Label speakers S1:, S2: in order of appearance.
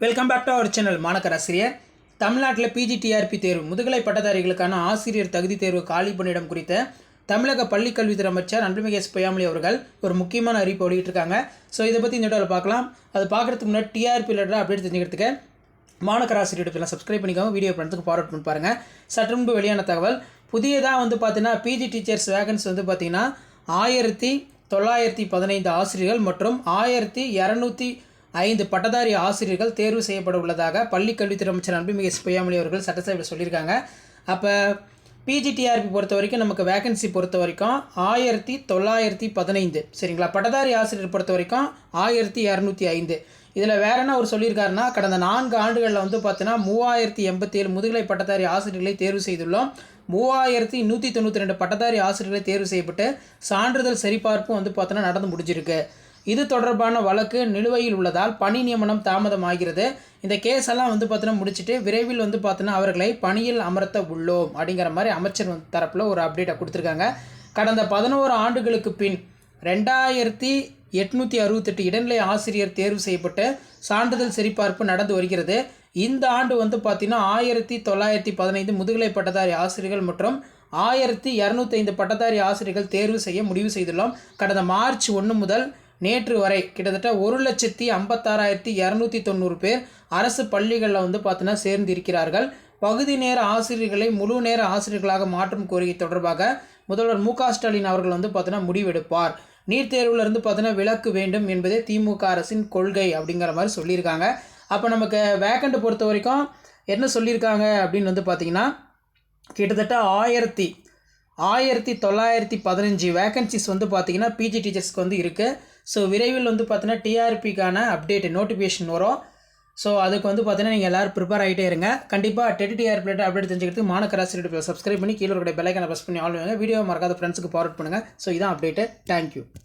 S1: Welcome back to our channel மாணக்கராசிரியர் தமிழ்நாட்டில் PGTRB தேர்வு முதுகலை பட்டதாரிகளுக்கான ஆசிரியர் தகுதி தேர்வு காலி பணியிடம் குறித்த தமிழக பள்ளிக்கல்வித்துறை அமைச்சர் அன்புமிகு எஸ் பொய்யாமொழி அவர்கள் ஒரு முக்கியமான அறிவிப்பு வெளியிட்டிருக்காங்க. ஸோ இதை பற்றி இந்த வீடியோவில் பார்க்கலாம். அது பார்க்குறதுக்கு முன்னாடி டிஆர்பி ரிலேட்டட் அப்டேட் தெரிஞ்சுக்கிறதுக்கு மாணக்கராசிரியர் சப்ஸ்கிரைப் பண்ணிக்கோங்க. வீடியோ பண்ணுறதுக்கு ஃபார்வர்ட் பண்ணி பாருங்கள் சற்று முன்பு வெளியான தகவல் புதியதாக வந்து பார்த்தீங்கன்னா பிஜி டீச்சர்ஸ் வேகன்ஸ் வந்து பார்த்தீங்கன்னா ஆயிரத்தி தொள்ளாயிரத்தி பதினைந்து ஆசிரியர்கள் மற்றும் ஆயிரத்தி இரநூத்தி ஐந்து பட்டதாரி ஆசிரியர்கள் தேர்வு செய்யப்பட உள்ளதாக பள்ளிக் கல்வித்துறை அமைச்சர் அன்புமிகு சுப்பையாமொழி அவர்கள் சட்டசபையில் சொல்லியிருக்காங்க. அப்போ பிஜிடிஆர்பி பொறுத்த வரைக்கும் நமக்கு வேகன்சி பொறுத்த வரைக்கும் ஆயிரத்தி தொள்ளாயிரத்தி பதினைந்து. சரிங்களா? பட்டதாரி ஆசிரியர் பொறுத்த வரைக்கும் ஆயிரத்தி இரநூத்தி ஐந்து. இதில் வேற என்ன அவர் சொல்லியிருக்காருன்னா கடந்த நான்கு ஆண்டுகளில் வந்து பார்த்தீங்கன்னா மூவாயிரத்தி எண்பத்தி ஏழு முதுகலை பட்டதாரி ஆசிரியர்களை தேர்வு செய்துள்ளோம். மூவாயிரத்தி நூற்றி தொண்ணூற்றி ரெண்டு பட்டதாரி ஆசிரியர்களை தேர்வு செய்யப்பட்டு சான்றிதழ் சரிபார்ப்பும் வந்து பார்த்தோன்னா நடந்து முடிஞ்சிருக்கு. இது தொடர்பான வழக்கு நிலுவையில் உள்ளதால் பணி நியமனம் தாமதமாகிறது. இந்த கேஸ் எல்லாம் வந்து பார்த்தோன்னா முடிச்சுட்டு விரைவில் வந்து பார்த்தோன்னா அவர்களை பணியில் அமர்த்த உள்ளோம் அப்படிங்கிற மாதிரி அமைச்சர் தரப்பில் ஒரு அப்டேட்டை கொடுத்துருக்காங்க. கடந்த பதினோரு ஆண்டுகளுக்கு பின் ரெண்டாயிரத்தி எட்நூற்றி அறுபத்தெட்டு இடைநிலை ஆசிரியர் தேர்வு செய்யப்பட்டு சான்றிதழ் சரிபார்ப்பு நடந்து வருகிறது. இந்த ஆண்டு வந்து பார்த்தீங்கன்னா ஆயிரத்தி தொள்ளாயிரத்தி பதினைந்து முதுகலை பட்டதாரி ஆசிரியர்கள் மற்றும் ஆயிரத்தி இரநூத்தைந்து பட்டதாரி ஆசிரியர்கள் தேர்வு செய்ய முடிவு செய்துள்ளோம். கடந்த மார்ச் ஒன்று முதல் நேற்று வரை கிட்டத்தட்ட ஒரு லட்சத்தி ஐம்பத்தாறாயிரத்தி இரநூத்தி தொண்ணூறு பேர் அரசு பள்ளிகளில் வந்து பார்த்தீங்கன்னா சேர்ந்து இருக்கிறார்கள் பகுதி நேர ஆசிரியர்களை முழு நேர ஆசிரியர்களாக மாற்றும் கோரிக்கை தொடர்பாக முதல்வர் மு க ஸ்டாலின் அவர்கள் வந்து பார்த்தீங்கன்னா முடிவெடுப்பார். நீட் தேர்வுலேருந்து இருந்து பார்த்தீங்கன்னா விலக்கு வேண்டும் என்பதே திமுக அரசின் கொள்கை அப்படிங்கிற மாதிரி சொல்லியிருக்காங்க. அப்போ நமக்கு வேக்கண்ட் பொறுத்த வரைக்கும் என்ன சொல்லியிருக்காங்க அப்படின்னு வந்து பார்த்தீங்கன்னா கிட்டத்தட்ட ஆயிரத்தி ஆயிரத்தி தொள்ளாயிரத்தி பதினஞ்சு வேக்கன்சிஸ் வந்து பார்த்தீங்கன்னா பிஜி டீச்சர்ஸ்க்கு வந்து இருக்குது ஸோ விரைவில் வந்து பார்த்தீங்கன்னா டிஆர்பிக்கான அப்டேட் நோட்டிஃபிகேஷன் வரும். ஸோ அதுக்கு வந்து பார்த்தீங்கன்னா நீங்கள் எல்லோரும் ப்ரிப்பேர் ஆகிட்டே இருங்க. கண்டிப்பாக டெட் டிஆர்பி அப்டேட் தெரிஞ்சுக்கிறதுக்கு மாணக்கராசி சப்ஸ்கிரைப் பண்ணி கீழே இருக்கிற பெல்லைக்கான ப்ரெஸ் பண்ணி ஆள் வீடியோ மறக்காத ஃப்ரெண்ட்ஸுக்கு ஃபார்வர்ட் பண்ணுங்கள் ஸோ இதான் அப்டேட்டு தேங்க்யூ